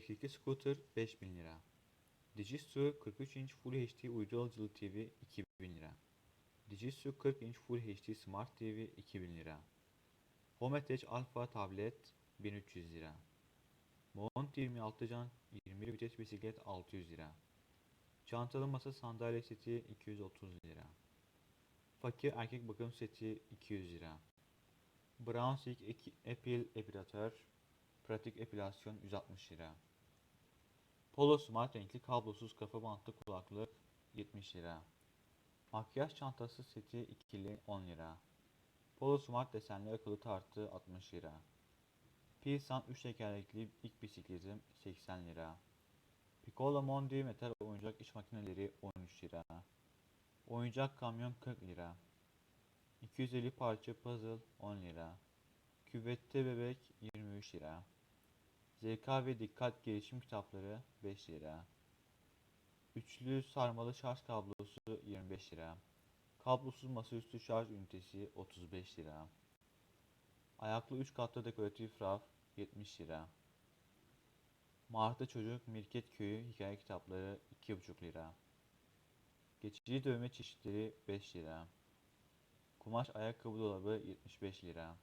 Elektrikli scooter 5000 lira. Digisu 43 inç Full HD uydu alıcılı TV 2000 lira. Digisu 40 inç Full HD Smart TV 2000 lira. Home Attach Alpha tablet 1300 lira. Mount 26 can 21 vites bisiklet 600 lira. Çantalı masa sandalye seti 230 lira. Fakir erkek bakım seti 200 lira. Eki- Apple epilatör pratik epilasyon 160 lira. Polo Smart renkli kablosuz kafa bantlı kulaklık 70 lira. Makyaj çantası seti ikili 10 lira. Polo Smart desenli akıllı tartı 60 lira. Pilsan 3 tekerlekli ilk bisikletim 80 lira. Piccolo Mondi metal oyuncak iş makineleri 13 lira. Oyuncak kamyon 40 lira. 250 parça puzzle 10 lira. Küvette bebek 23 lira. ZK ve dikkat gelişim kitapları 5 lira. Üçlü sarmalı şarj kablosu 25 lira. Kablosuz masaüstü şarj ünitesi 35 lira. Ayaklı 3 katlı dekoratif raf 70 lira. Martı Çocuk Mirket Köyü hikaye kitapları 2,5 lira. Geçici dövme çeşitleri 5 lira. Kumaş ayakkabı dolabı 75 lira.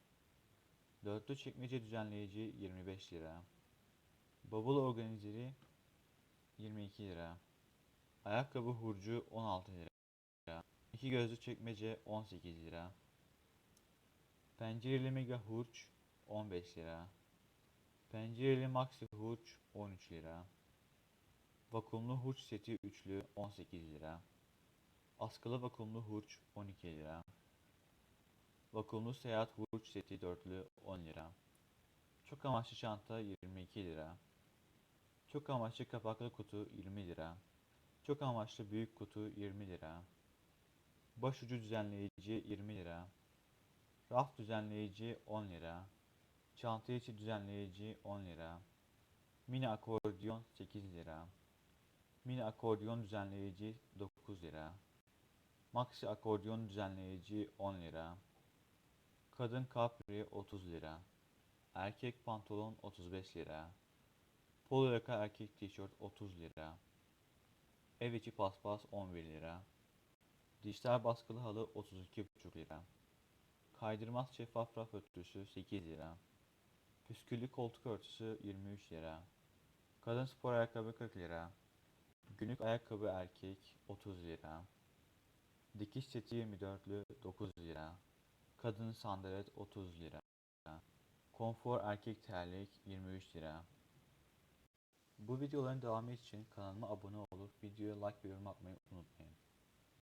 Dörtlü çekmece düzenleyici 25 lira. Bavul organizeri 22 lira. Ayakkabı hurcu 16 lira. İki gözlü çekmece 18 lira. Pencereli mega hurç 15 lira. Pencereli maxi hurç 13 lira. Vakumlu hurç seti üçlü 18 lira. Askılı vakumlu hurç 12 lira. Vakumlu seyahat hurç seti dörtlü 10 lira. Çok amaçlı çanta 22 lira. Çok amaçlı kapaklı kutu 20 lira. Çok amaçlı büyük kutu 20 lira. Başucu düzenleyici 20 lira. Raf düzenleyici 10 lira. Çanta içi düzenleyici 10 lira. Mini akordiyon 8 lira. Mini akordiyon düzenleyici 9 lira. Maxi akordiyon düzenleyici 10 lira. Kadın kapri 30 lira. Erkek pantolon 35 lira. Polo yaka erkek tişört 30 lira. Ev içi paspas 11 lira. Dijital baskılı halı 32,5 lira. Kaydırmaz şeffaf raf örtüsü 8 lira. Püsküllü koltuk örtüsü 23 lira. Kadın spor ayakkabı 40 lira. Günlük ayakkabı erkek 30 lira. Dikiş seti 24'lü 9 lira. Kadın sandalet 30 lira. Konfor erkek terlik 23 lira. Bu videoların devamı için kanalıma abone olup videoya like ve yorum atmayı unutmayın.